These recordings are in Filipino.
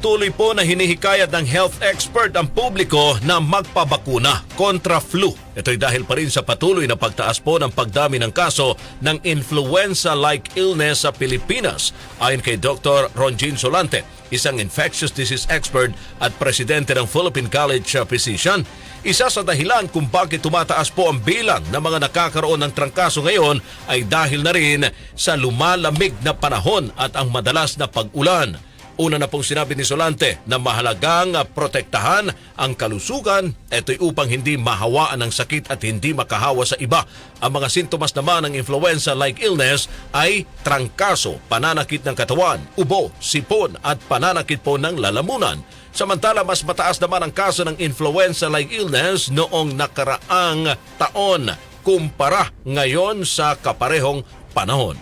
Patuloy po na hinihikayat ng health expert ang publiko na magpabakuna kontra flu. Ito'y dahil pa rin sa patuloy na pagtaas po ng pagdami ng kaso ng influenza-like illness sa Pilipinas. Ayon kay Dr. Ronjin Solante, isang infectious disease expert at presidente ng Philippine College of Physician, isa sa dahilan kung bakit tumataas po ang bilang ng mga nakakaroon ng trangkaso ngayon ay dahil na rin sa lumalamig na panahon at ang madalas na pag-ulan. Una na pong sinabi ni Solante na mahalagang ah, protektahan ang kalusugan, ito'y upang hindi mahawaan ng sakit at hindi makahawa sa iba. Ang mga sintomas naman ng influenza-like illness ay trangkaso, pananakit ng katawan, ubo, sipon at pananakit po ng lalamunan. Samantala, mas mataas naman ang kaso ng influenza-like illness noong nakaraang taon kumpara ngayon sa kaparehong panahon.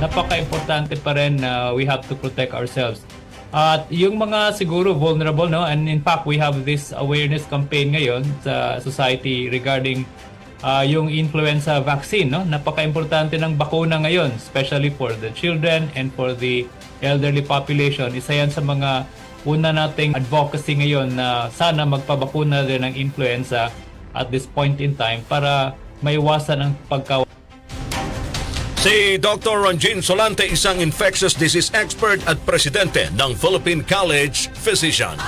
napaka-importante pa rin na we have to protect ourselves. At yung mga siguro vulnerable, no? And in fact, we have this awareness campaign ngayon sa society regarding ah, yung influenza vaccine, no? Napaka-importante ng bakuna ngayon, especially for the children and for the elderly population. Isa yan sa mga una nating advocacy ngayon na sana magpabakuna rin ng influenza at this point in time para maiwasan ang pagka Si Dr. Ranjin Solante, isang infectious disease expert at presidente ng Philippine College Physician.